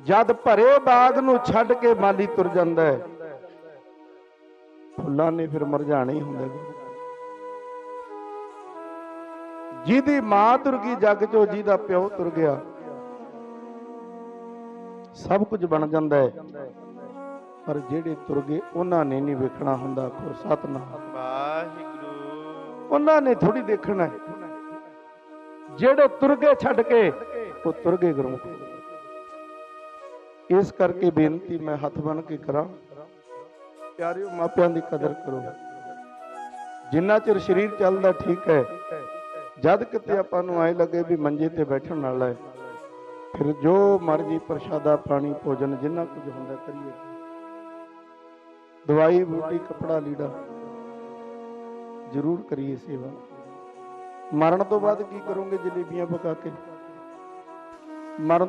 ਜਦ ਭਰੇ ਬਾਗ ਨੂੰ ਛੱਡ ਕੇ ਮਾਲੀ ਤੁਰ ਜਾਂਦਾ ਹੈ। ਫੁੱਲਾਂ ਨੇ ਫਿਰ ਮੁਰਝਾਣੇ ਹੀ ਹੁੰਦੇ ਜਿਹਦੀ ਮਾਂ ਤੁਰ ਗਈ ਜੱਗ ਚੋਂ ਜਿਹਦਾ ਪਿਓ ਤੁਰ ਗਿਆ। ਸਭ ਕੁਝ ਬਣ ਜਾਂਦਾ ਹੈ। ਪਰ ਜਿਹੜੇ ਤੁਰ ਗਏ ਉਹਨਾਂ ਨੇ ਨਹੀਂ ਵੇਖਣਾ ਹੁੰਦਾ ਕੋ ਸਤਨਾਮ। ਵਾਹਿਗੁਰੂ। ਉਹਨਾਂ ਨੇ ਥੋੜੀ ਦੇਖਣਾ ਹੈ। ਜਿਹੜੇ ਤੁਰ ਗਏ ਛੱਡ ਕੇ ਉਹ ਤੁਰ ਗਏ ਗੁਰੂ ਇਸ ਕਰਕੇ ਬੇਨਤੀ ਮੈਂ ਹੱਥ ਬਨ ਕੇ ਕਰਾਂ, ਪਿਆਰਿਓ ਮਾਪਿਆਂ ਦੀ ਕਦਰ ਕਰੋ। ਜਿੰਨਾ ਚਿਰ ਸਰੀਰ ਚੱਲਦਾ ਠੀਕ ਹੈ, ਜਦ ਕਿਤੇ ਆਪਾਂ ਨੂੰ ਐ ਲੱਗੇ ਵੀ ਮੰਜੇ ਤੇ ਬੈਠਣ ਨਾਲ ਹੈ, ਫਿਰ ਜੋ ਮਰਜ਼ੀ ਪ੍ਰਸ਼ਾਦਾ, ਪਾਣੀ, ਭੋਜਨ ਜਿੰਨਾ ਕੁਝ ਹੁੰਦਾ ਕਰੀਏ। ਦਵਾਈ, ਬੂਟੀ, ਕਪੜਾ, ਲੀੜਾ ਜ਼ਰੂਰ ਕਰੀਏ ਸੇਵਾ। ਮਰਨ ਤੋਂ ਬਾਅਦ ਕੀ ਕਰੋਗੇ ਜਲੇਬੀਆਂ ਪਕਾ ਕੇ? ਮਰਨ